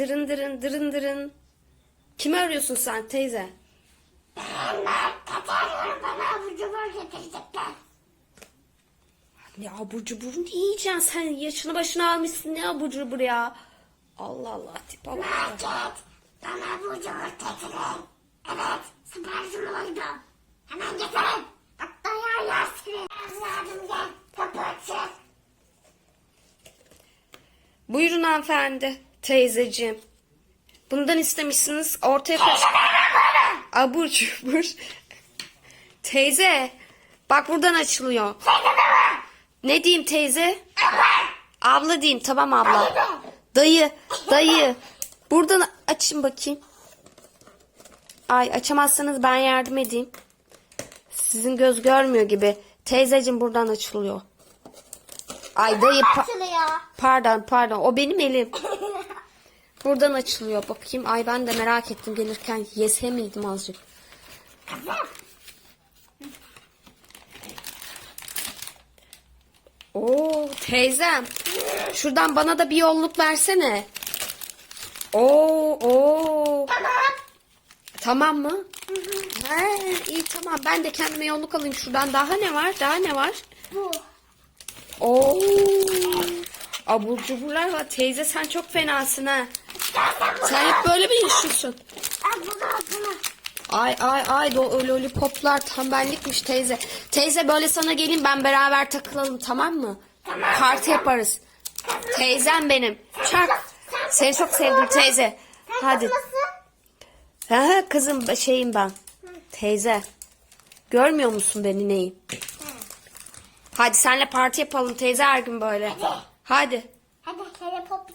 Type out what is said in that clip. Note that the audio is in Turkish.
dırın dırın dırın dırın. Kimi arıyorsun sen teyze? Ben kaçarıyorum bana abur cubur getirecekler. Ne abur cubur ne yiyeceksin sen? Yaşını başına almışsın ne abur cubur ya? Allah Allah tipe bak. Market. Bana abur cubur getirin. Evet. Siparişim oldu. Hemen getirin. Hatta ya yersiniz. Evladım gel. Kapı açık. Buyurun hanımefendi, teyzeciğim. Bundan istemişsiniz ortaya koy. Abur cubur. Teyze, bak buradan açılıyor. Ne diyeyim teyze? Abla diyeyim, tamam abla. Dayı, dayı. Buradan açın bakayım. Ay açamazsanız ben yardım edeyim. Sizin göz görmüyor gibi. Teyzeciğim buradan açılıyor. Ay dayı pa-. Pardon pardon o benim elim. Buradan açılıyor bakayım. Ay ben de merak ettim gelirken yese miydim azıcık. Oo teyzem. Şuradan bana da bir yolluk versene. Oo oo. Tamam. Tamam mı? He, iyi tamam ben de kendime yolluk alayım şuradan. Daha ne var? Daha ne var? Bu. Oo. Abur cuburlar var. Teyze sen çok fenasın ha. Sen hep böyle mi yaşıyorsun? Ay ay ay do lollipoplar tembellikmiş teyze. Teyze böyle sana gelin ben beraber takılalım tamam mı? Tamam. Parti yaparız. Teyzem benim. Çak. Seni çok sevdim teyze. Sen Hadi. Ha, kızım şeyim ben. Teyze. Görmüyor musun beni neyim? Hadi senle parti yapalım teyze her gün böyle. Hadi. Hadi hele pop.